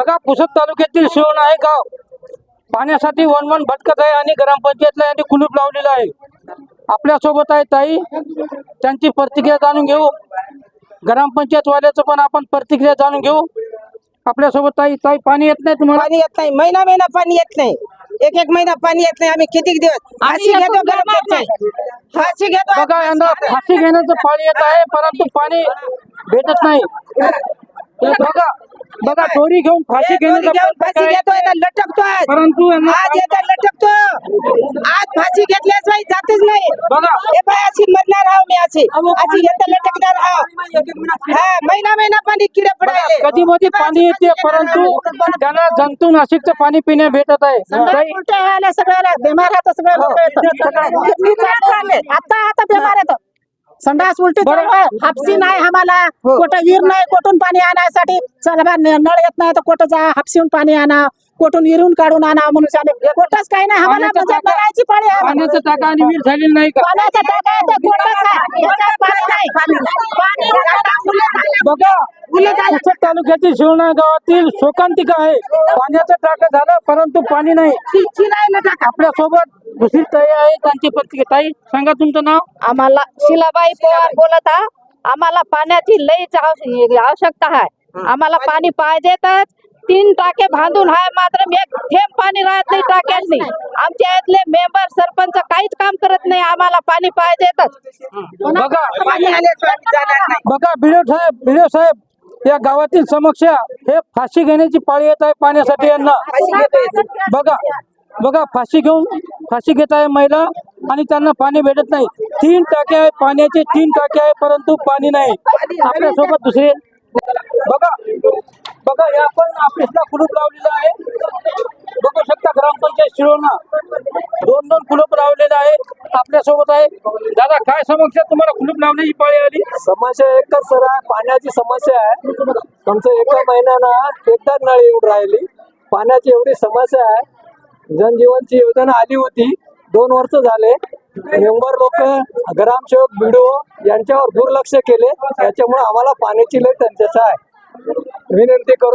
बघा पुसद तालुक्यातील शिवण आहे गाव. पाण्यासाठी वन वन भटकत आहे आणि ग्रामपंचायतला यांनी कुलूप लावलेलं आहे. आपल्यासोबत आहे ताई. त्यांची प्रतिक्रिया जाणून घेऊ. ग्रामपंचायत वाल्याचं पण आपण प्रतिक्रिया जाणून घेऊ. आपल्यासोबत ताई ताई पाणी येत नाही तुम्हाला? पाणी येत नाही. महिना महिना पाणी येत नाही. एक एक महिना पाणी येत नाही. आम्ही किती दिवस फाशी घेतो ग्रामपंचायत फाशी घेतो. बघा यंदा फाशी घेण्याचं पाणी येत आहे परंतु पाणी भेटत नाही. बघा बघा दोरी घेऊन फाशी घेण्याचा घेऊन फाशी आहे. घेतो आता लटकतोय. परंतु आज येतो लटकतो आज फाशी घेतल्याशिवाय जातच नाही. बघा. हे अशी मरणार आहो मी अशी. अशी येतं लटकणार आहो. हा महिना महिना पाणी किडे पडायले कधी मध्ये पाणी येते परंतु त्यांना जंतुनाशकचं पाणी पिण्या भेटत आहे. ताई, उलट्या आल्या सगळ्याला बिमार आहेत सगळे लोक किडनी चालले आता आता बिमार आहेत संडास उलटी. हापसी नाही आम्हाला. कुठं विहीर नाही कुठून पाणी आणण्यासाठी चला नळ येत नाही तर कुठं जा? हापसीहून पाणी आणा कुठून विहिरून काढून आणा म्हणून सांगे कुठंच काही नाही. आम्हाला म्हणजे टाका- भरायची पाणी आहे. पाण्याचं टाका आणि विहीर झालेली नाही का? पाण्याचा टाका आहे तर कुठंच आहे. याच्यात पाणी नाही. पाणी आता मुलं झाले. बघा पुसद तालुक्यातील शिवणा गावातील शोकांतिका आहे. पाण्याचं टाका झालं परंतु पाणी नाही. तिची नाही ना टाका. आपल्यासोबत दुसरी ताई आहे. त्यांची प्रतिक्रिया. ताई सांगा तुमचं नाव. आम्हाला शिलाबाई पवार बोलत आहे. आम्हाला पाण्याची लईच आव- आवश्यकता आहे. आम्हाला पाणी पाहिजेतच. तीन टाके बांधून आहे मात्र एक थेंब पाणी राहत नाही टाक्यात नाही. आमच्या इथले मेंबर सरपंच काहीच काम करत नाही आम्हाला पाणी पाहिजेतच. बघा बिडे साहेब बिडे साहेब या गावातील समस्या हे फाशी घेण्याची पाळी येत आहे पाण्यासाठी यांना. बघा बघा फाशी घेऊन फाशी घेत आहे महिला आणि त्यांना पाणी भेटत नाही. तीन टाके आहे पाण्याचे तीन टाके आहे परंतु पाणी नाही. आपल्यासोबत दुसरे बघा बघा या पण ऑफिसला कुलूप लावलेलं आहे. बघू शकता ग्रामपंचायत शिरोना. दोन दोन कुलूप लावलेलं आहे आपल्यासोबत आहे. दादा काय समस्या? तुम्हाला कुलूप लावण्याची पाळी आली? समस्या एकच सर आहे. पाण्याची समस्या आहे. तुमचं एका महिन्यानं एकदा नळ येऊन राहिली. पाण्याची एवढी समस्या आहे. जनजीवनची योजना आली होती. दोन वर्ष झाले. मेंबर लोक ग्रामसेवक बिडो यांच्यावर दुर्लक्ष केले. त्याच्यामुळे आम्हाला पाण्याची लय टंचाई आहे. विनंती करू